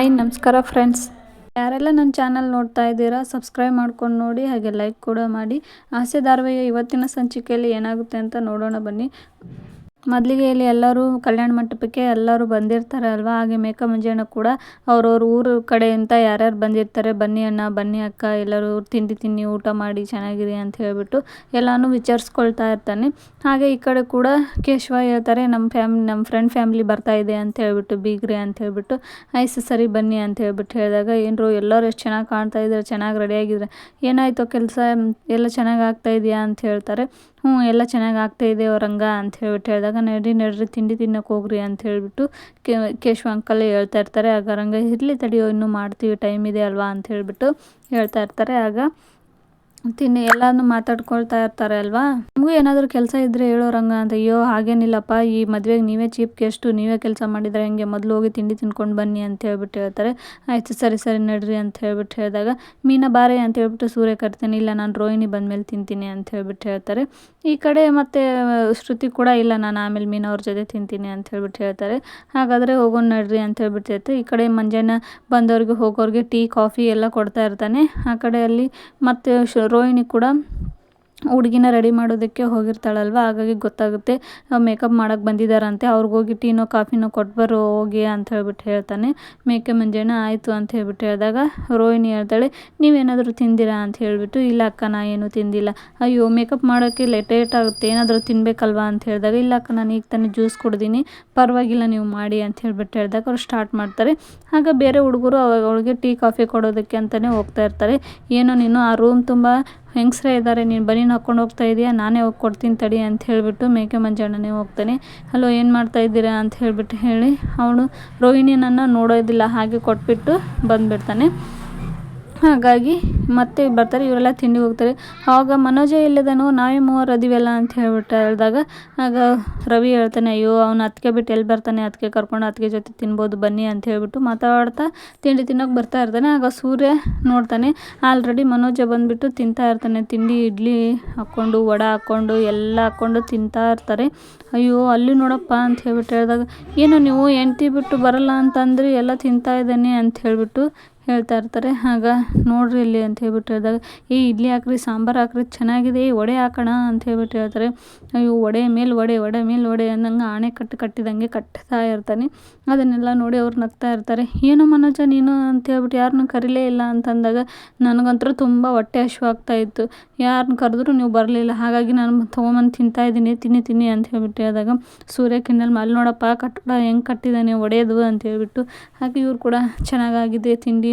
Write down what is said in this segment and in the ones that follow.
Hi, ನಮಸ್ಕಾರ friends. ಯಾರೆಲ್ಲ ನನ್ನ ಚಾನಲ್ ನೋಡ್ತಾ ಇದ್ದೀರಾ, ಸಬ್ಸ್ಕ್ರೈಬ್ ಮಾಡ್ಕೊಂಡು ನೋಡಿ, ಹಾಗೆ ಲೈಕ್ ಕೂಡ ಮಾಡಿ. ಆಸೆ ಧಾರವಾಹಿಯ ಇವತ್ತಿನ ಸಂಚಿಕೆಯಲ್ಲಿ ಏನಾಗುತ್ತೆ ಅಂತ ನೋಡೋಣ ಬನ್ನಿ. ಮೊದಲಿಗೆ ಎಲ್ಲರೂ ಕಲ್ಯಾಣ ಮಂಟಪಕ್ಕೆ ಎಲ್ಲರೂ ಬಂದಿರ್ತಾರೆ ಅಲ್ವಾ? ಹಾಗೆ ಮೇಕ ಮುಂಜಾನೆ ಕೂಡ ಅವ್ರವ್ರ ಊರು ಕಡೆಯಿಂದ ಯಾರ್ಯಾರು ಬಂದಿರ್ತಾರೆ? ಬನ್ನಿ ಅಣ್ಣ, ಬನ್ನಿ ಅಕ್ಕ, ಎಲ್ಲರೂ ತಿಂಡಿ ತಿನ್ನಿ, ಊಟ ಮಾಡಿ ಚೆನ್ನಾಗಿರಿ ಅಂತ ಹೇಳಿಬಿಟ್ಟು ಎಲ್ಲಾನು ವಿಚಾರಿಸ್ಕೊಳ್ತಾ ಇರ್ತಾನೆ. ಹಾಗೆ ಈ ಕಡೆ ಕೂಡ ಕೇಶವ ಹೇಳ್ತಾರೆ ನಮ್ಮ ಫ್ಯಾಮ್ ನಮ್ಮ ಫ್ರೆಂಡ್ ಫ್ಯಾಮ್ಲಿ ಬರ್ತಾ ಇದೆ ಅಂತ ಹೇಳ್ಬಿಟ್ಟು, ಬೀಗ್ರೆ ಅಂತ ಹೇಳ್ಬಿಟ್ಟು ಆಯ್ತು ಸರಿ, ಬನ್ನಿ ಅಂತ ಹೇಳ್ಬಿಟ್ಟು ಹೇಳಿದಾಗ, ಏನರು ಎಲ್ಲರೂ ಎಷ್ಟು ಚೆನ್ನಾಗಿ ಕಾಣ್ತಾ ಇದ್ದಾರೆ, ಚೆನ್ನಾಗಿ ರೆಡಿಯಾಗಿದ್ದಾರೆ ಏನಾಯಿತು ಕೆಲಸ? ಎಲ್ಲ ಚೆನ್ನಾಗಿ ಆಗ್ತಾ ಇದೆಯಾ? ಅಂತ ಹೇಳ್ತಾರೆ. ಹ್ಞೂ ಎಲ್ಲ ಚೆನ್ನಾಗಿ ಆಗ್ತಾ ಇದೆ, ಅವ್ರಂಗ, ಅಂತ ಹೇಳ್ಬಿಟ್ಟು ಹೇಳಿದಾಗ ನಡಿ, ನಡ್ರಿ, ತಿಂಡಿ ತಿನ್ನೋಕೆ ಹೋಗ್ರಿ ಅಂತ ಹೇಳಿಬಿಟ್ಟು ಕೇಶವ ಅಂಕಲ್ ಹೇಳ್ತಾ ಇರ್ತಾರೆ. ಆಗ ರಂಗ ಇರಲಿ ತಡಿಯೋ ಇನ್ನೂ ಮಾಡ್ತೀವಿ ಟೈಮ್ ಇದೆ ಅಲ್ವಾ ಅಂತ ಹೇಳಿಬಿಟ್ಟು ಹೇಳ್ತಾ ಇರ್ತಾರೆ. ಆಗ ತಿನ್ನಿ ಎಲ್ಲಾನು ಮಾತಾಡ್ಕೊಳ್ತಾ ಇರ್ತಾರೆ ಅಲ್ವಾ? ನಮಗೂ ಏನಾದರೂ ಕೆಲಸ ಇದ್ರೆ ಹೇಳೋ ರಂಗ ಅಂತ, ಅಯ್ಯೋ, ಹಾಗೇನಿಲ್ಲಪ್ಪ, ಈ ಮದುವೆಗೆ ನೀವೇ ಚೀಪ್ ಗೆಸ್ಟು, ನೀವೇ ಕೆಲಸ ಮಾಡಿದರೆ ಹೆಂಗೆ? ಮೊದಲು ಹೋಗಿ ತಿಂಡಿ ತಿನ್ಕೊಂಡು ಬನ್ನಿ ಅಂತ ಹೇಳ್ಬಿಟ್ಟು ಹೇಳ್ತಾರೆ. ಆಯಿತು, ಸರಿ ಸರಿ, ನಡ್ರಿ ಅಂತ ಹೇಳ್ಬಿಟ್ಟು ಹೇಳಿದಾಗ, ಮೀನಾ, ಬಾರೆ ಅಂತ ಹೇಳ್ಬಿಟ್ಟು ಸೂರ್ಯ ಕರ್ತೀನಿ, ಇಲ್ಲ ನಾನು ರೋಹಿಣಿ ಬಂದಮೇಲೆ ತಿಂತೀನಿ ಅಂತ ಹೇಳ್ಬಿಟ್ಟು ಹೇಳ್ತಾರೆ. ಈ ಕಡೆ ಮತ್ತೆ ಶ್ರುತಿ ಕೂಡ ಇಲ್ಲ, ನಾನು ಆಮೇಲೆ ಮೀನಾ ಅವ್ರ ಜೊತೆ ತಿಂತೀನಿ ಅಂತ ಹೇಳ್ಬಿಟ್ಟು ಹೇಳ್ತಾರೆ. ಹಾಗಾದರೆ ಹೋಗೋಣ ನಡ್ರಿ ಅಂತ ಹೇಳ್ಬಿಟ್ಟು ಹೇಳ್ತಾರೆ. ಈ ಕಡೆ ಮಂಜಾನ ಬಂದವ್ರಿಗೆ ಹೋಗೋರಿಗೆ ಟೀ, ಕಾಫಿ ಎಲ್ಲ ಕೊಡ್ತಾ ಇರ್ತಾನೆ. ಆ ಕಡೆ ಅಲ್ಲಿ ಮತ್ತೆ ಶ್ ರೋಹಿಣಿ ಕೂಡ ಹುಡುಗಿನ ರೆಡಿ ಮಾಡೋದಕ್ಕೆ ಹೋಗಿರ್ತಾಳಲ್ವ? ಹಾಗಾಗಿ ಗೊತ್ತಾಗುತ್ತೆ ಮೇಕಪ್ ಮಾಡೋಕೆ ಬಂದಿದ್ದಾರಂತೆ ಅವ್ರಿಗೆ ಹೋಗಿ ಟೀನೋ, ಕಾಫಿನೋ ಕೊಟ್ಬರೋ ಹೋಗಿ ಅಂತ ಹೇಳ್ಬಿಟ್ಟು ಹೇಳ್ತಾನೆ. ಮೇಕೆ ಮಂಜಣ್ಣ ಆಯಿತು ಅಂತ ಹೇಳ್ಬಿಟ್ಟು ಹೇಳಿದಾಗ, ರೋಹಿಣಿ ಹೇಳ್ತಾಳೆ, ನೀವೇನಾದರೂ ತಿಂದಿರಾ? ಅಂತ ಹೇಳಿಬಿಟ್ಟು, ಇಲ್ಲ ಅಕ್ಕ, ನಾ ಏನೂ ತಿಂದಿಲ್ಲ. ಅಯ್ಯೋ ಮೇಕಪ್ ಮಾಡೋಕ್ಕೆ ಲೇಟ್ ಲೇಟ್ ಆಗುತ್ತೆ, ಏನಾದರೂ ತಿನ್ನಬೇಕಲ್ವಾ ಅಂತ ಹೇಳಿದಾಗ, ಇಲ್ಲ ಅಕ್ಕ, ನಾನು ಈಗ ತಾನೇ ಜ್ಯೂಸ್ ಕುಡ್ದೀನಿ, ಪರವಾಗಿಲ್ಲ ನೀವು ಮಾಡಿ ಅಂತ ಹೇಳ್ಬಿಟ್ಟು ಹೇಳಿದಾಗ, ಅವ್ರು ಸ್ಟಾರ್ಟ್ ಮಾಡ್ತಾರೆ. ಆಗ ಬೇರೆ ಹುಡುಗರು ಅವಳಿಗೆ ಟೀ, ಕಾಫಿ ಕೊಡೋದಕ್ಕೆ ಅಂತಲೇ ಹೋಗ್ತಾ ಇರ್ತಾರೆ. ಏನೋ ನೀನು, ಆ ರೂಮ್ ತುಂಬ ಹೆಂಗಸ್ರೇ ಇದ್ದಾರೆ ನೀನು ಬನ್ನಿ ಹಾಕ್ಕೊಂಡು ಹೋಗ್ತಾ ಇದೀಯಾ? ನಾನೇ ಹೋಗಿ ಕೊಡ್ತೀನಿ ತಡಿ ಅಂತ ಹೇಳಿಬಿಟ್ಟು ಮೇಕೆ ಮಂಜಣ್ಣನೇ ಹೋಗ್ತಾನೆ. ಹಲೋ, ಏನು ಮಾಡ್ತಾ ಇದ್ದೀರಾ? ಅಂತ ಹೇಳಿಬಿಟ್ಟು ಹೇಳಿ ಅವನು ರೋಹಿಣಿನನ್ನು ನೋಡೋದಿಲ್ಲ, ಹಾಗೆ ಕೊಟ್ಬಿಟ್ಟು ಬಂದುಬಿಡ್ತಾನೆ. ಹಾಗಾಗಿ ಮತ್ತೆ ಬರ್ತಾರೆ, ಇವರೆಲ್ಲ ತಿಂಡಿ ಹೋಗ್ತಾರೆ. ಆವಾಗ ಮನೋಜ ಇಲ್ಲದನು ನಾವೇ ಮೂವರು ಅದೀವಲ್ಲ ಅಂತ ಹೇಳ್ಬಿಟ್ಟು, ಹೇಳಿದಾಗ, ಆಗ ರವಿ ಹೇಳ್ತಾನೆ, ಅಯ್ಯೋ, ಅವ್ನು ಅತ್ತಿಗೆ ಬಿಟ್ಟು ಎಲ್ಲಿ ಬರ್ತಾನೆ? ಅತ್ತಿಗೆ ಕರ್ಕೊಂಡು ಅತ್ತಿಗೆ ಜೊತೆ ತಿನ್ಬೋದು, ಬನ್ನಿ ಅಂತ ಹೇಳ್ಬಿಟ್ಟು ಮಾತಾಡ್ತಾ ತಿಂಡಿ ತಿನ್ನೋಕೆ ಬರ್ತಾ ಇರ್ತಾನೆ. ಆಗ ಸೂರ್ಯ ನೋಡ್ತಾನೆ, ಆಲ್ರೆಡಿ ಮನೋಜ ಬಂದುಬಿಟ್ಟು ತಿಂತಾ ಇರ್ತಾನೆ. ತಿಂಡಿ, ಇಡ್ಲಿ ಹಾಕ್ಕೊಂಡು, ವಡೆ ಹಾಕ್ಕೊಂಡು, ಎಲ್ಲ ಹಾಕ್ಕೊಂಡು ತಿಂತಾ ಇರ್ತಾರೆ. ಅಯ್ಯೋ, ಅಲ್ಲಿ ನೋಡಪ್ಪ ಅಂತ ಹೇಳ್ಬಿಟ್ಟು ಹೇಳಿದಾಗ, ಏನು ನೀವು ಹೆಂಡ್ತಿ ಬಿಟ್ಟು ಬರಲ್ಲ ಅಂತಂದ್ರೆ ಎಲ್ಲ ತಿಂತಾ ಇದ್ದಾನೆ ಅಂತ ಹೇಳ್ಬಿಟ್ಟು ಹೇಳ್ತಾ ಇರ್ತಾರೆ. ಆಗ ನೋಡ್ರಿ ಇಲ್ಲಿ ಅಂತ ಹೇಳ್ಬಿಟ್ಟು ಹೇಳಿದಾಗ, ಏ ಇಡ್ಲಿ ಹಾಕ್ರಿ, ಸಾಂಬಾರು ಹಾಕ್ರಿ, ಚೆನ್ನಾಗಿದೆ ಈ ವಡೆ ಹಾಕೋಣ ಅಂತ ಹೇಳ್ಬಿಟ್ಟು ಹೇಳ್ತಾರೆ. ಅಯ್ಯೋ, ವಡೆ ಮೇಲೆ ವಡೆ ವಡೆ ಮೇಲೆ ವಡೆ ಅಂದಂಗೆ ಆಣೆ ಕಟ್ಟು ಕಟ್ಟಿದಂಗೆ ಕಟ್ತಾ ಇರ್ತಾನೆ. ಅದನ್ನೆಲ್ಲ ನೋಡಿ ಅವ್ರು ನಗ್ತಾ ಇರ್ತಾರೆ. ಏನು ಮನೋಜ, ನೀನು? ಅಂತ ಹೇಳ್ಬಿಟ್ಟು ಯಾರನ್ನೂ ಕರೀಲೇ ಇಲ್ಲ ಅಂತಂದಾಗ, ನನಗಂತೂ ತುಂಬ ಹೊಟ್ಟೆ ಆಗ್ತಾ ಇತ್ತು. ಯಾರನ್ನ ಕರೆದ್ರು ನೀವು ಬರಲಿಲ್ಲ. ಹಾಗಾಗಿ ನಾನು ತೊಗೊಂಬಂದು ತಿಂತಾ ಇದ್ದೀನಿ, ತಿನ್ನಿ ತಿನ್ನಿ ಅಂತ ಹೇಳ್ಬಿಟ್ಟು ಹೇಳಿದಾಗ, ಸೂರ್ಯ ಕಿನ್ನಲ್ ಅಲ್ಲಿ ನೋಡಪ್ಪ, ಕಟ್ಟಡ ಹೆಂಗೆ ಕಟ್ಟಿದ್ದಾನೆ ಒಡೆಯೋದು ಅಂತ ಹೇಳ್ಬಿಟ್ಟು, ಹಾಗೆ ಇವ್ರು ಕೂಡ ಚೆನ್ನಾಗಾಗಿದೆ, ತಿಂಡಿ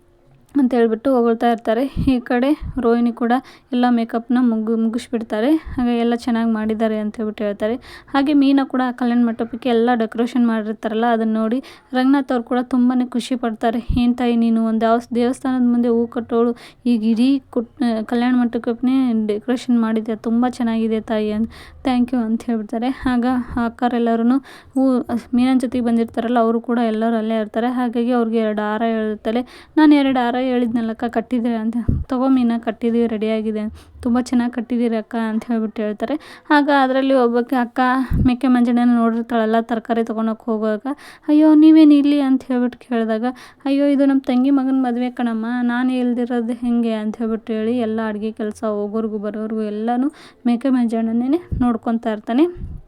ಅಂತ ಹೇಳ್ಬಿಟ್ಟು ಹೊಗಳ್ತಾ ಇರ್ತಾರೆ. ಈ ಕಡೆ ರೋಹಿಣಿ ಕೂಡ ಎಲ್ಲ ಮೇಕಪ್ನ ಮುಗು ಮುಗಿಸ್ಬಿಡ್ತಾರೆ. ಹಾಗೆ ಎಲ್ಲ ಚೆನ್ನಾಗಿ ಮಾಡಿದ್ದಾರೆ ಅಂತ ಹೇಳ್ಬಿಟ್ಟು ಹೇಳ್ತಾರೆ. ಹಾಗೆ ಮೀನಾ ಕೂಡ ಕಲ್ಯಾಣ ಮಂಟಪಕ್ಕೆ ಎಲ್ಲ ಡೆಕೋರೇಷನ್ ಮಾಡಿರ್ತಾರಲ್ಲ, ಅದನ್ನು ನೋಡಿ ರಂಗನಾಥ್ ಅವ್ರು ಕೂಡ ತುಂಬಾ ಖುಷಿ ಪಡ್ತಾರೆ. ಏನು ತಾಯಿ ನೀನು, ಒಂದು ಯಾವ ದೇವಸ್ಥಾನದ ಮುಂದೆ ಹೂ ಕಟ್ಟೋಳು, ಈಗ ಇಡೀ ಕುಟ್, ಕಲ್ಯಾಣ ಮಂಟಪನೇ ಡೆಕೋರೇಷನ್ ಮಾಡಿದೆ ತುಂಬ ಚೆನ್ನಾಗಿದೆ ತಾಯಿ ಅಂತ ಥ್ಯಾಂಕ್ ಯು ಅಂತ ಹೇಳ್ಬಿಡ್ತಾರೆ. ಆಗ ಅಕ್ಕರೆಲ್ಲರೂ ಹೂ, ಮೀನನ ಜೊತೆಗೆ ಬಂದಿರ್ತಾರಲ್ಲ, ಅವರು ಕೂಡ ಎಲ್ಲರೂ ಅಲ್ಲೇ ಇರ್ತಾರೆ. ಹಾಗಾಗಿ ಅವ್ರಿಗೆ ಎರಡು ಹಾರ ಹೇಳಿರ್ತಾರೆ ನಾನು ಎರಡು ಹಾರ ಹೇಳಿದ್ನಲ್ಲಕ್ಕ, ಕಟ್ಟಿದ್ದೀರ ಅಂತ. ತಗೋ ಮೀನಾ, ಕಟ್ಟಿದ್ದೀವಿ, ರೆಡಿಯಾಗಿದೆ. ತುಂಬ ಚೆನ್ನಾಗಿ ಕಟ್ಟಿದ್ದೀರಿ ಅಕ್ಕ ಅಂತ ಹೇಳ್ಬಿಟ್ಟು ಹೇಳ್ತಾರೆ. ಆಗ ಅದರಲ್ಲಿ ಒಬ್ಬಕ್ಕೆ ಅಕ್ಕ ಮೇಕೆ ಮಂಜಣ್ಣನ ನೋಡಿರ್ತಾಳಲ್ಲ, ತರಕಾರಿ ತೊಗೊಳಕ್ಕೆ ಹೋಗುವಾಗ, ಅಯ್ಯೋ, ನೀವೇನು ಇಲ್ಲಿ? ಅಂತ ಹೇಳ್ಬಿಟ್ಟು ಕೇಳಿದಾಗ, ಅಯ್ಯೋ, ಇದು ನಮ್ಮ ತಂಗಿ ಮಗನ ಮದುವೆ ಕಣಮ್ಮ, ನಾನು ಇಲ್ದಿರೋದು ಹೇಗೆ? ಅಂತ ಹೇಳ್ಬಿಟ್ಟು ಹೇಳಿ, ಎಲ್ಲ ಅಡುಗೆ ಕೆಲಸ ಹೋಗೋರ್ಗು ಬರೋರ್ಗು ಎಲ್ಲನೂ ಮೇಕೆ ಮಂಜಣ್ಣನೇ ನೋಡ್ಕೊತಾ ಇರ್ತಾನೆ.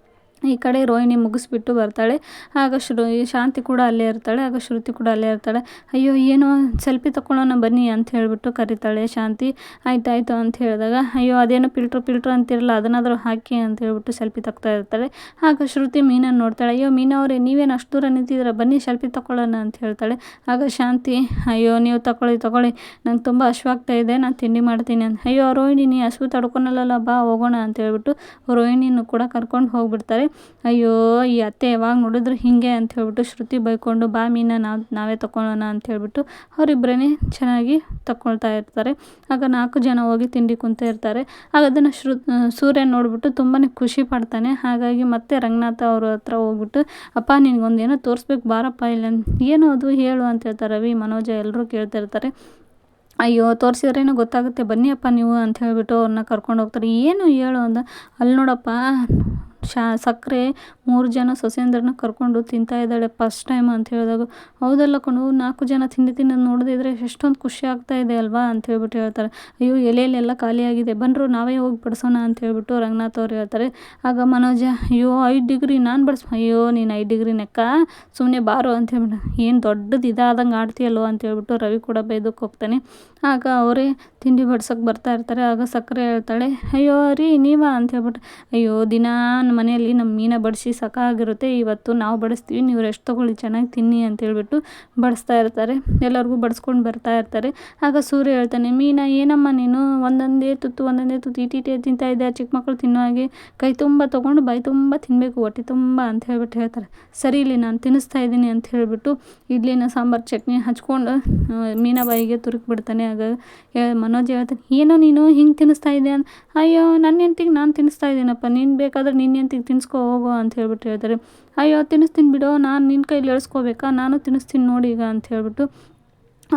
ಈ ಕಡೆ ರೋಹಿಣಿ ಮುಗಿಸ್ಬಿಟ್ಟು ಬರ್ತಾಳೆ. ಆಗ ಶ್ರು ಶಾಂತಿ ಕೂಡ ಅಲ್ಲೇ ಇರ್ತಾಳೆ. ಆಗ ಶ್ರುತಿ ಕೂಡ ಅಲ್ಲೇ ಇರ್ತಾಳೆ. ಅಯ್ಯೋ, ಏನೋ ಸೆಲ್ಫಿ ತಗೊಳ್ಳೋಣ ಬನ್ನಿ ಅಂತ ಹೇಳಿಬಿಟ್ಟು ಕರೀತಾಳೆ ಶಾಂತಿ. ಆಯ್ತಾಯ್ತು ಅಂತ ಹೇಳಿದಾಗ, ಅಯ್ಯೋ, ಅದೇನೋ ಪಿಲ್ಟ್ರ್ ಪಿಲ್ಟ್ರ್ ಅಂತಿರಲ್ಲ, ಅದನ್ನಾದರೂ ಹಾಕಿ ಅಂತ ಹೇಳ್ಬಿಟ್ಟು ಸೆಲ್ಫಿ ತಗ್ತಾ ಇರ್ತಾಳೆ. ಆಗ ಶ್ರುತಿ ಮೀನನ್ನು ನೋಡ್ತಾಳೆ. ಅಯ್ಯೋ, ಮೀನಾ ಅವರೇ, ನೀವೇನು ಅಷ್ಟು ದೂರ ನಿಂತಿದ್ರೆ ಬನ್ನಿ ಸೆಲ್ಫಿ ತಗೊಳ್ಳೋಣ ಅಂತ ಹೇಳ್ತಾಳೆ. ಆಗ ಶಾಂತಿ, ಅಯ್ಯೋ, ನೀವು ತಗೊಳ್ಳಿ ತಗೊಳ್ಳಿ. ನಂಗೆ ತುಂಬ ಹಶ್ವಾಗ್ತಾ ಇದೆ, ನಾನು ತಿಂಡಿ ಮಾಡ್ತೀನಿ ಅಂತ. ಅಯ್ಯೋ, ರೋಹಿಣಿ, ನೀ ಹಸು ತಡ್ಕೊಳಲ್ಲ ಬಾ ಹೋಗೋಣ ಅಂತ ಹೇಳ್ಬಿಟ್ಟು ರೋಹಿಣಿನೂ ಕೂಡ ಕರ್ಕೊಂಡು ಹೋಗ್ಬಿಡ್ತಾರೆ. ಅಯ್ಯೋ, ಈ ಅತ್ತೆ ಯಾವಾಗ ನೋಡಿದ್ರು ಹೀಗೆ ಅಂತ ಹೇಳ್ಬಿಟ್ಟು ಶ್ರುತಿ ಬೈಕೊಂಡು, ಬಾ ಮೀನ, ನಾವು, ನಾವೇ ತಕೊಳ್ಳೋಣ ಅಂತ ಹೇಳ್ಬಿಟ್ಟು ಅವರಿಬ್ಬರೇ ಚೆನ್ನಾಗಿ ತಗೊಳ್ತಾ ಇರ್ತಾರೆ. ಆಗ ನಾಲ್ಕು ಜನ ಹೋಗಿ ತಿಂಡಿ ಕುಂತ ಇರ್ತಾರೆ. ಆಗ ಅದನ್ನು ಶ್ರು ಸೂರ್ಯ ನೋಡಿಬಿಟ್ಟು ತುಂಬಾ ಖುಷಿ ಪಡ್ತಾನೆ. ಹಾಗಾಗಿ ಮತ್ತೆ ರಂಗನಾಥ ಅವ್ರ ಹತ್ರ ಹೋಗ್ಬಿಟ್ಟು, ಅಪ್ಪ ನಿನಗೊಂದು ಏನೋ ತೋರಿಸ್ಬೇಕು, ಬಾರಪ್ಪ, ಇಲ್ಲ, ಏನು ಅದು ಹೇಳು ಅಂತ ಹೇಳ್ತಾರೆ ರವಿ, ಮನೋಜ ಎಲ್ಲರೂ ಕೇಳ್ತಿರ್ತಾರೆ ಅಯ್ಯೋ, ತೋರಿಸಿದ್ರೇನೋ ಗೊತ್ತಾಗುತ್ತೆ, ಬನ್ನಿಯಪ್ಪ ನೀವು ಅಂತ ಹೇಳಿಬಿಟ್ಟು ಅವ್ರನ್ನ ಕರ್ಕೊಂಡು ಹೋಗ್ತಾರೆ. ಏನು ಹೇಳು ಅಂದ, ಅಲ್ಲಿ ನೋಡಪ್ಪ ಶಾ ಸಕ್ಕರೆ ಮೂರು ಜನ ಸೊಸೆಯಂದ್ರನ್ನ ಕರ್ಕೊಂಡು ತಿಂತಾ ಇದ್ದಾಳೆ ಫಸ್ಟ್ ಟೈಮ್ ಅಂತ ಹೇಳಿದಾಗ, ಹೌದಲ್ಲ ಕಣು, ನಾಲ್ಕು ಜನ ತಿಂಡಿ ತಿನ್ನೋದು ನೋಡಿದ್ರೆ ಎಷ್ಟೊಂದು ಖುಷಿ ಆಗ್ತಾ ಇದೆ ಅಲ್ವಾ ಅಂತ ಹೇಳ್ಬಿಟ್ಟು ಹೇಳ್ತಾರೆ. ಅಯ್ಯೋ, ಎಲೆಯಲ್ಲೆಲ್ಲ ಖಾಲಿಯಾಗಿದೆ ಬಂದರು ನಾವೇ ಹೋಗಿ ಬಡಿಸೋಣ ಅಂತ ಹೇಳ್ಬಿಟ್ಟು ರಂಗನಾಥ್ ಅವ್ರು ಹೇಳ್ತಾರೆ. ಆಗ ಮನೋಜ, ಅಯ್ಯೋ, ಐದು ಡಿಗ್ರಿ ನಾನು ಬಡಿಸ್, ಅಯ್ಯೋ, ನೀನು ಐದು ಡಿಗ್ರಿ ನೆಕ್ಕ ಸುಮ್ಮನೆ ಬಾರು ಅಂತ ಹೇಳ್ಬಿಟ್ಟು. ಏನು ದೊಡ್ಡದು ಇದಾದಂಗೆ ಆಡ್ತೀಯಲ್ಲೋ ಅಂತ ಹೇಳ್ಬಿಟ್ಟು ರವಿ ಕೂಡ ಬೈದಕ್ಕೆ ಹೋಗ್ತಾನೆ. ಆಗ ಅವರೇ ತಿಂಡಿ ಬಡ್ಸೋಕ್ಕೆ ಬರ್ತಾ ಇರ್ತಾರೆ. ಆಗ ಸಕ್ಕರೆ ಹೇಳ್ತಾಳೆ, ಅಯ್ಯೋ, ರೀ, ನೀವಾ ಅಂತ ಹೇಳ್ಬಿಟ್ಟು. ಅಯ್ಯೋ ದಿನ ಮನೆಯಲ್ಲಿ ನಮ್ಮ ಮೀನ ಬಡಿಸಿ ಸಾಕಾಗಿರುತ್ತೆ. ಇವತ್ತು ನಾವು ಬಡಿಸ್ತೀವಿ, ನೀವು ರೆಸ್ಟ್ ತೊಗೊಳ್ಳಿ, ಚೆನ್ನಾಗಿ ತಿನ್ನಿ ಅಂತ ಹೇಳ್ಬಿಟ್ಟು ಬಡಿಸ್ತಾ ಇರ್ತಾರೆ. ಎಲ್ಲರಿಗೂ ಬಡಿಸ್ಕೊಂಡು ಬರ್ತಾ ಇರ್ತಾರೆ. ಆಗ ಸೂರ್ಯ ಹೇಳ್ತಾನೆ, ಮೀನ, ಏನಮ್ಮ ನೀನು? ಒಂದೊಂದೇ ತುತ್ತು ಒಂದೊಂದೇ ತುತ್ತು ಇಟೀಟೆ ತಿಂತಾ ಇದ್ದೆ ಚಿಕ್ಕ ಮಕ್ಕಳು ತಿನ್ನೋ ಹಾಗೆ ಕೈ ತುಂಬ ತೊಗೊಂಡು ಬಾಯಿ ತುಂಬ ತಿನ್ನಬೇಕು ಹೊಟ್ಟೆ ತುಂಬ ಅಂತ ಹೇಳ್ಬಿಟ್ಟು ಹೇಳ್ತಾರೆ. ಸರಿ ಇಲ್ಲಿ ನಾನು ತಿನ್ನಿಸ್ತಾ ಇದ್ದೀನಿ ಅಂತ ಹೇಳಿಬಿಟ್ಟು ಇಡ್ಲಿನ ಸಾಂಬಾರು, ಚಟ್ನಿ ಹಚ್ಕೊಂಡು ಮೀನ ಬಾಯಿಗೆ ತುರುಕಿ ಬಿಡ್ತಾನೆ ಆಗ ಮನೋಜ್ ಹೇಳ್ತಾನೆ, ಏನೋ ನೀನು ಹಿಂಗೆ ತಿನ್ನಿಸ್ತಾ ಇದ್ದೆ ಅಯ್ಯೋ ನನ್ನ ಹೆಂಡ್ತಿಗೆ ನಾನು ತಿನ್ನಿಸ್ತಾ ಇದ್ದೀನಪ್ಪ. ನೀನು ಬೇಕಾದ್ರೆ ನಿನ್ನ ಹೆಂಡ್ತಿಗೆ ತಿನ್ನಿಸ್ಕೊ ಹೋಗೋ ಅಂತ ಹೇಳ್ಬಿಟ್ಟು ಹೇಳ್ತಾರೆ. ಅಯ್ಯೋ ತಿನ್ನಿಸ್ತೀನಿ ಬಿಡೋ, ನಾನು ನಿನ್ನ ಕೈಲಿ ಎಳ್ಸ್ಕೋಬೇಕಾ? ನಾನು ತಿನ್ನಿಸ್ತೀನಿ ನೋಡಿ ಈಗ ಅಂತ ಹೇಳ್ಬಿಟ್ಟು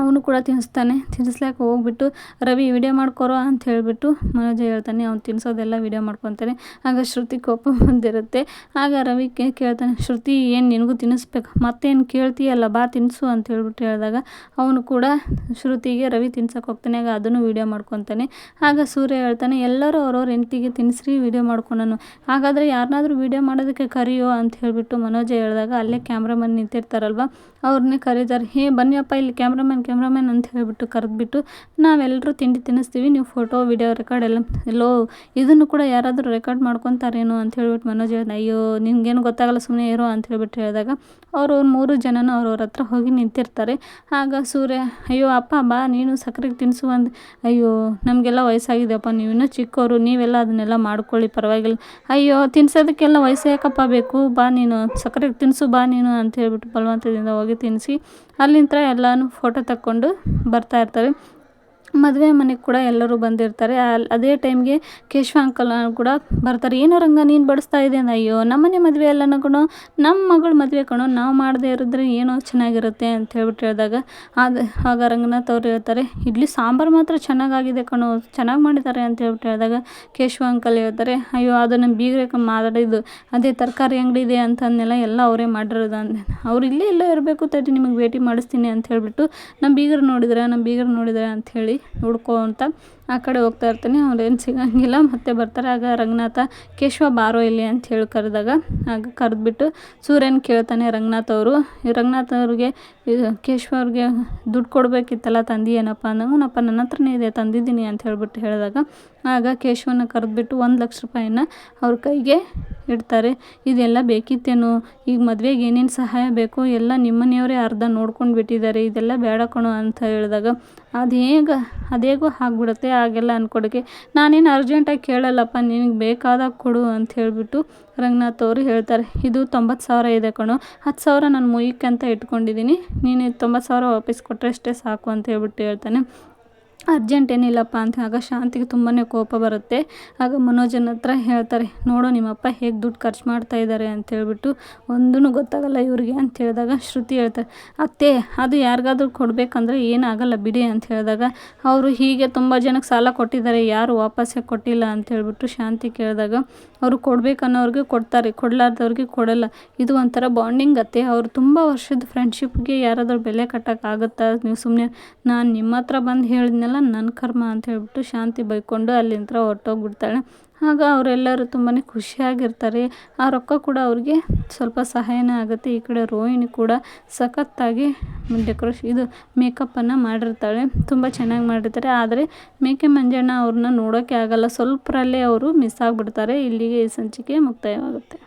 ಅವನು ಕೂಡ ತಿನ್ನಿಸ್ತಾನೆ ತಿನ್ನಿಸ್ಲಿಕ್ಕೆ ಹೋಗ್ಬಿಟ್ಟು, ರವಿ ವಿಡಿಯೋ ಮಾಡ್ಕೊರೋ ಅಂತ ಹೇಳಿಬಿಟ್ಟು ಮನೋಜ ಹೇಳ್ತಾನೆ. ಅವ್ನು ತಿನ್ನಿಸೋದೆಲ್ಲ ವಿಡಿಯೋ ಮಾಡ್ಕೊತಾನೆ. ಆಗ ಶ್ರುತಿ ಕೋಪ ಬಂದಿರುತ್ತೆ. ಆಗ ರವಿ ಕೇಳ್ತಾನೆ, ಶ್ರುತಿ, ಏನು ನಿನಗೂ ತಿನ್ನಿಸ್ಬೇಕು ಮತ್ತೇನು ಕೇಳ್ತೀಯಲ್ಲ, ಬಾ ತಿನ್ನಿಸು ಅಂತ ಹೇಳ್ಬಿಟ್ಟು ಹೇಳಿದಾಗ ಅವನು ಕೂಡ ಶ್ರುತಿಗೆ, ರವಿ ತಿನ್ಸಕ್ಕೆ ಹೋಗ್ತಾನೆ, ಆಗ ಅದನ್ನು ವೀಡಿಯೋ ಮಾಡ್ಕೊತಾನೆ ಆಗ ಸೂರ್ಯ ಹೇಳ್ತಾನೆ, ಎಲ್ಲರೂ ಅವ್ರವ್ರ ಹೆಂಡತಿಗೆ ತಿನ್ನಿಸ್ರಿ ವೀಡಿಯೋ ಮಾಡ್ಕೊಂಡನು ಹಾಗಾದರೆ ಯಾರನ್ನಾದರೂ ವಿಡಿಯೋ ಮಾಡೋದಕ್ಕೆ ಕರಿಯೋ ಅಂತ ಹೇಳಿಬಿಟ್ಟು ಮನೋಜ ಹೇಳಿದಾಗ, ಅಲ್ಲೇ ಕ್ಯಾಮ್ರಾಮನ್ ನಿಂತಿರ್ತಾರಲ್ವ? ಅವ್ರನ್ನೇ ಕರೀತಾರೆ, ಹೇ, ಬನ್ನಿಯಪ್ಪ, ಇಲ್ಲಿ ಕ್ಯಾಮ್ರಾಮನ್ ಕ್ಯಾಮ್ರಾಮನ್ ಅಂತ ಹೇಳಿಬಿಟ್ಟು ಕರೆದ್ಬಿಟ್ಟು ನಾವೆಲ್ಲರೂ ತಿಂಡಿ ತಿನ್ನಿಸ್ತೀವಿ ನೀವು ಫೋಟೋ, ವಿಡಿಯೋ, ರೆಕಾರ್ಡ್ ಎಲ್ಲ ಎಲ್ಲೋ ಇದನ್ನು ಕೂಡ ಯಾರಾದರೂ ರೆಕಾರ್ಡ್ ಮಾಡ್ಕೊತಾರೇನು ಅಂತ ಹೇಳ್ಬಿಟ್ಟು ಮನೋಜ್ ಹೇಳಿದ ಅಯ್ಯೋ, ನಿಮ್ಗೇನು ಗೊತ್ತಾಗಲ್ಲ ಸುಮ್ಮನೆ ಇರೋ ಅಂತ ಹೇಳ್ಬಿಟ್ಟು ಹೇಳಿದಾಗ ಅವರು ಮೂರು ಜನನೂ ಅವ್ರವ್ರ ಹತ್ರ ಹೋಗಿ ನಿಂತಿರ್ತಾರೆ. ಆಗ ಸೂರ್ಯ, ಅಯ್ಯೋ, ಅಪ್ಪ, ಬಾ, ನೀನು ಸಕ್ಕರೆಗೆ ತಿನ್ನಿಸು ಅಂದ ಅಯ್ಯೋ, ನಮಗೆಲ್ಲ ವಯಸ್ಸಾಗಿದೆಯಪ್ಪ ನೀವು ಇನ್ನೂ ಚಿಕ್ಕವರು ನೀವೆಲ್ಲ ಅದನ್ನೆಲ್ಲ ಮಾಡ್ಕೊಳ್ಳಿ, ಪರವಾಗಿಲ್ಲ. ಅಯ್ಯೋ, ತಿನ್ಸೋದಕ್ಕೆಲ್ಲ ವಯಸ್ಸು ಯಾಕಪ್ಪ ಬೇಕು? ಬಾ ನೀನು ಸಕ್ಕರೆ ತಿನ್ನಿಸು ಬಾ ನೀನು ಅಂತ ಹೇಳ್ಬಿಟ್ಟು ಬಲವಂತದಿಂದ ಹೋಗಿ ತಿನ್ನಿಸಿ ಅಲ್ಲಿಂದ ಎಲ್ಲನೂ ಫೋಟೋ ತಕ್ಕೊಂಡು ಬರ್ತಾ ಇರ್ತಾರೆ ಮದುವೆ ಮನೆಗೆ ಕೂಡ ಎಲ್ಲರೂ ಬಂದಿರ್ತಾರೆ. ಅಲ್ಲಿ ಅದೇ ಟೈಮ್ಗೆ ಕೇಶವ ಅಂಕಲ್ ಕೂಡ ಬರ್ತಾರೆ. ಏನೋ ರಂಗ, ನೀನು ಬಡಿಸ್ತಾ ಇದೆ ಅಯ್ಯೋ ನಮ್ಮನೆ ಮದುವೆ ಅಲ್ಲ ಕಣೋ. ನಮ್ಮ ಮಗಳ ಮದುವೆ ಕಣೋ. ನಾವು ಮಾಡದೇ ಇರಿದ್ರೆ ಏನೋ ಚೆನ್ನಾಗಿರುತ್ತೆ ಅಂತ ಹೇಳ್ಬಿಟ್ಟು ಹೇಳಿದಾಗ ಅದು ಆಗ ರಂಗನಾಥ್ ಅವ್ರು ಹೇಳ್ತಾರೆ, ಇಡ್ಲಿ ಸಾಂಬಾರು ಮಾತ್ರ ಚೆನ್ನಾಗಾಗಿದೆ ಕಣೋ. ಚೆನ್ನಾಗಿ ಮಾಡಿದ್ದಾರೆ ಅಂತ ಹೇಳ್ಬಿಟ್ಟು ಹೇಳಿದಾಗ ಕೇಶವ ಅಂಕಲ್ ಹೇಳ್ತಾರೆ, ಅಯ್ಯೋ, ಅದು ನಮ್ಮ ಬೀಗ್ರೆ ಮಾಡಿದ್ದು ಅದೇ ತರಕಾರಿ ಅಂಗಡಿ ಇದೆ ಅಂತಂದೆಲ್ಲ ಎಲ್ಲ ಅವರೇ ಮಾಡಿರೋದು ಅಂದ. ಅವ್ರು ಇಲ್ಲೇ ಇಲ್ಲೇ ಇರಬೇಕು ತಟ್ಟಿ ನಿಮಗೆ ಭೇಟಿ ಮಾಡಿಸ್ತೀನಿ ಅಂತ ಹೇಳಿಬಿಟ್ಟು ನಮ್ಮ ಬೀಗರು ನೋಡಿದ್ರೆ ನಮ್ಮ ಬೀಗರು ನೋಡಿದ್ರೆ ಅಂಥೇಳಿ ಹುಡ್ಕೋ ಅಂತ ಆ ಕಡೆ ಹೋಗ್ತಾ ಇರ್ತೀನಿ. ಅವ್ರೇನು ಸಿಗೋಂಗಿಲ್ಲ. ಮತ್ತೆ ಬರ್ತಾರೆ. ಆಗ ರಂಗನಾಥ, ಕೇಶವ ಬಾರೋ ಇಲ್ಲಿ ಅಂತ ಹೇಳಿ ಕರೆದಾಗ, ಆಗ ಕರೆದ್ಬಿಟ್ಟು ಸೂರ್ಯನ ಕೇಳ್ತಾನೆ ರಂಗನಾಥ್ ಅವರು. ರಂಗನಾಥ್ ಅವ್ರಿಗೆ, ಕೇಶವ ಅವ್ರಿಗೆ ದುಡ್ಡು ಕೊಡಬೇಕಿತ್ತಲ್ಲ ತಂದಿ, ಏನಪ್ಪ? ಅಂದಾಗ ಹ್ಞೂನಪ್ಪ ನನ್ನ ಹತ್ರನೇ ಇದೆ, ತಂದಿದ್ದೀನಿ ಅಂತ ಹೇಳ್ಬಿಟ್ಟು ಹೇಳಿದಾಗ, ಆಗ ಕೇಶವನ ಕರೆದ್ಬಿಟ್ಟು ಒಂದು ಲಕ್ಷ ರೂಪಾಯಿನ ಅವ್ರ ಕೈಗೆ ಇಡ್ತಾರೆ. ಇದೆಲ್ಲ ಬೇಕಿತ್ತೇನು? ಈಗ ಮದುವೆಗೆ ಏನೇನು ಸಹಾಯ ಬೇಕೋ? ಎಲ್ಲ ನಿಮ್ಮನೆಯವರೇ ಅರ್ಧ ನೋಡ್ಕೊಂಡು ಬಿಟ್ಟಿದ್ದಾರೆ. ಇದೆಲ್ಲ ಬೇಡ ಕಣೋ ಅಂತ ಹೇಳಿದಾಗ ಅದು ಹೇಗೆ ಅದೇಗೋ ಆಗ್ಬಿಡುತ್ತೆ, ಹಾಗೆಲ್ಲ ಅಂದ್ಕೊಡೋಕ್ಕೆ ನಾನೇನು ಅರ್ಜೆಂಟಾಗಿ ಕೇಳಲ್ಲಪ್ಪ, ನಿನಗೆ ಬೇಕಾದಾಗ ಕೊಡು ಅಂತ ಹೇಳಿಬಿಟ್ಟು ರಂಗನಾಥ್ ಅವರು ಹೇಳ್ತಾರೆ. ಇದು ತೊಂಬತ್ತು ಸಾವಿರ ಇದೆ ಕಣೋ, ಹತ್ತು ಸಾವಿರ ನಾನು ಮುಯ್ಯಕ್ಕೆ ಅಂತ ಇಟ್ಕೊಂಡಿದ್ದೀನಿ. ನೀನು ತೊಂಬತ್ತು ಸಾವಿರ ವಾಪಸ್ ಕೊಟ್ಟರೆ ಅಷ್ಟೇ ಸಾಕು ಅಂತ ಹೇಳ್ಬಿಟ್ಟು ಹೇಳ್ತಾನೆ. ಅರ್ಜೆಂಟ್ ಏನಿಲ್ಲಪ್ಪ ಅಂತ ಆಗ ಶಾಂತಿಗೆ ತುಂಬಾ ಕೋಪ ಬರುತ್ತೆ. ಆಗ ಮನೋಜನ ಹತ್ರ ಹೇಳ್ತಾರೆ, ನೋಡು ನಿಮ್ಮಪ್ಪ ಹೇಗೆ ದುಡ್ಡು ಖರ್ಚು ಮಾಡ್ತಾ ಇದ್ದಾರೆ ಅಂತ ಹೇಳ್ಬಿಟ್ಟು ಒಂದೂ ಗೊತ್ತಾಗಲ್ಲ ಇವ್ರಿಗೆ ಅಂತ ಹೇಳಿದಾಗ ಶ್ರುತಿ ಹೇಳ್ತಾರೆ, ಅತ್ತೆ, ಅದು ಯಾರಿಗಾದ್ರೂ ಕೊಡಬೇಕಂದ್ರೆ ಏನಾಗಲ್ಲ ಬಿಡಿ ಅಂತ ಹೇಳಿದಾಗ ಅವರು ಹೀಗೆ ತುಂಬ ಜನಕ್ಕೆ ಸಾಲ ಕೊಟ್ಟಿದ್ದಾರೆ, ಯಾರು ವಾಪಸ್ಸೇ ಕೊಟ್ಟಿಲ್ಲ ಅಂತ ಹೇಳ್ಬಿಟ್ಟು ಶಾಂತಿ ಕೇಳಿದಾಗ ಅವರು ಕೊಡಬೇಕನ್ನೋರಿಗೆ ಕೊಡ್ತಾರೆ, ಕೊಡಲಾರ್ದವ್ರಿಗೆ ಕೊಡಲ್ಲ. ಇದು ಒಂಥರ ಬಾಂಡಿಂಗ್ ಅತ್ತೆ, ಅವರು ತುಂಬ ವರ್ಷದ ಫ್ರೆಂಡ್ಶಿಪ್ಗೆ ಯಾರಾದರೂ ಬೆಲೆ ಕಟ್ಟೋಕ್ಕಾಗುತ್ತಾ? ನೀವು ಸುಮ್ಮನೆ ನಾನು ನಿಮ್ಮ ಹತ್ರ ಬಂದು ಹೇಳಿದ್ನೆಲ್ಲ ನನ್ನ ಕರ್ಮ ಅಂತ ಹೇಳ್ಬಿಟ್ಟು ಶಾಂತಿ ಬೈಕೊಂಡು ಅಲ್ಲಿಂದ ಹೊರಟೋಗ್ಬಿಡ್ತಾಳೆ. ಆಗ ಅವರೆಲ್ಲರೂ ತುಂಬಾ ಖುಷಿಯಾಗಿರ್ತಾರೆ. ಆ ರೊಕ್ಕ ಕೂಡ ಅವ್ರಿಗೆ ಸ್ವಲ್ಪ ಸಹಾಯನೇ ಆಗುತ್ತೆ. ಈ ಕಡೆ ರೋಹಿಣಿ ಕೂಡ ಸಖತ್ತಾಗಿ ಡೆಕೋರೇಷ್ ಇದು ಮೇಕಪ್ಪನ್ನು ಮಾಡಿರ್ತಾಳೆ. ತುಂಬ ಚೆನ್ನಾಗಿ ಮಾಡಿರ್ತಾರೆ. ಆದರೆ ಮೇಕೆ ಮಂಜಣ್ಣ ಅವ್ರನ್ನ ನೋಡೋಕ್ಕೆ ಆಗಲ್ಲ. ಸ್ವಲ್ಪರಲ್ಲೇ ಅವರು ಮಿಸ್ ಆಗಿಬಿಡ್ತಾರೆ. ಇಲ್ಲಿಗೆ ಈ ಸಂಚಿಕೆ ಮುಕ್ತಾಯವಾಗುತ್ತೆ.